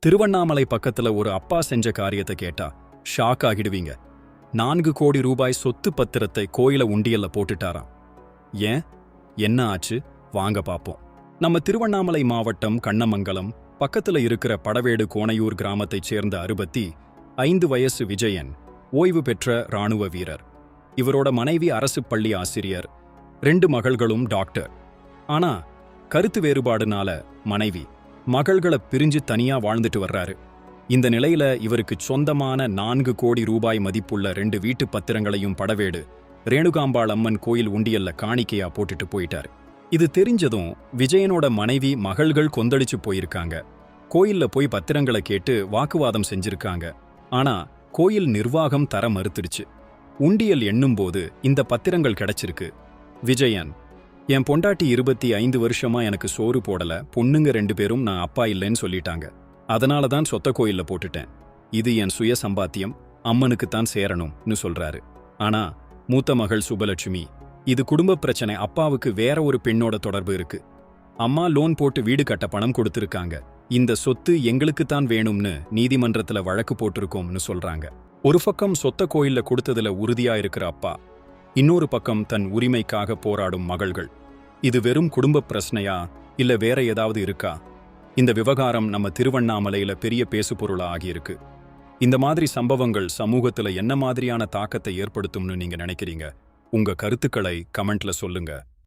திருவண்ணாமலை பக்கத்துல ஒரு அப்பா செஞ்ச காரியத்தை கேட்டா ஷாக் ஆகிடுவீங்க. நான்கு கோடி ரூபாய் சொத்து பத்திரத்தை கோயில உண்டியல்ல போட்டுட்டாராம். ஏன்? என்ன ஆச்சு? வாங்க பாப்போம். நம்ம திருவண்ணாமலை மாவட்டம் கண்ணமங்கலம் பக்கத்துல இருக்கிற படவேடு கோணையூர் கிராமத்தைச் சேர்ந்த அறுபத்தி ஐந்து வயசு விஜயன் ஓய்வு பெற்ற ராணுவ வீரர். இவரோட மனைவி அரசு பள்ளி ஆசிரியர் ரெண்டு மகள்களும் டாக்டர். ஆனா கருத்து வேறுபாடுனால மனைவி மகள்களை பிரிஞ்சு தனியா வாழ்ந்துட்டு வர்றாரு. இந்த நிலையில இவருக்கு சொந்தமான நான்கு கோடி ரூபாய் மதிப்புள்ள ரெண்டு வீட்டு பத்திரங்களையும் படவேடு ரேணுகாம்பாள் அம்மன் கோயில் உண்டியல்ல காணிக்கையா போட்டுட்டு போயிட்டாரு. இது தெரிஞ்சதும் விஜயனோட மனைவி மகள்கள் கொந்தளிச்சு போயிருக்காங்க. கோயில்ல போய் பத்திரங்களை கேட்டு வாக்குவாதம் செஞ்சிருக்காங்க. ஆனா கோயில் நிர்வாகம் தர மறுத்துடுச்சு. உண்டியல் எண்ணும்போது இந்த பத்திரங்கள் கிடைச்சிருக்கு. விஜயன் என் பொண்டாட்டி இருபத்தி ஐந்து வருஷமா எனக்கு சோறு போடல பொண்ணுங்க ரெண்டு பேரும் நான் அப்பா இல்லைன்னு சொல்லிட்டாங்க. அதனால தான் சொத்த கோயில்ல போட்டுட்டேன். இது என் சுய சம்பாத்தியம் அம்மனுக்குத்தான் சேரணும்னு சொல்றாரு. ஆனா மூத்த மகள் சுபலட்சுமி இது குடும்ப பிரச்சனை அப்பாவுக்கு வேற ஒரு பெண்ணோட தொடர்பு இருக்கு. அம்மா லோன் போட்டு வீடு கட்ட பணம் கொடுத்திருக்காங்க. இந்த சொத்து எங்களுக்குத்தான் வேணும்னு நீதிமன்றத்துல வழக்கு போட்டிருக்கோம்னு சொல்றாங்க. ஒரு பக்கம் சொத்த கோயில்ல கொடுத்ததுல உறுதியா இருக்கிற அப்பா இன்னொரு பக்கம் தன் உரிமைக்காக போராடும் மகள்கள். இது வெறும் குடும்ப பிரச்சனையா? இல்ல வேற ஏதாவது இருக்கா? இந்த விவகாரம் நம்ம திருவண்ணாமலையில பெரிய பேசுபொருளா ஆகியிருக்கு. இந்த மாதிரி சம்பவங்கள் சமூகத்துல என்ன மாதிரியான தாக்கத்தை ஏற்படுத்தும்னு நீங்க நினைக்கிறீங்க? உங்க கருத்துக்களை கமெண்ட்ல சொல்லுங்க.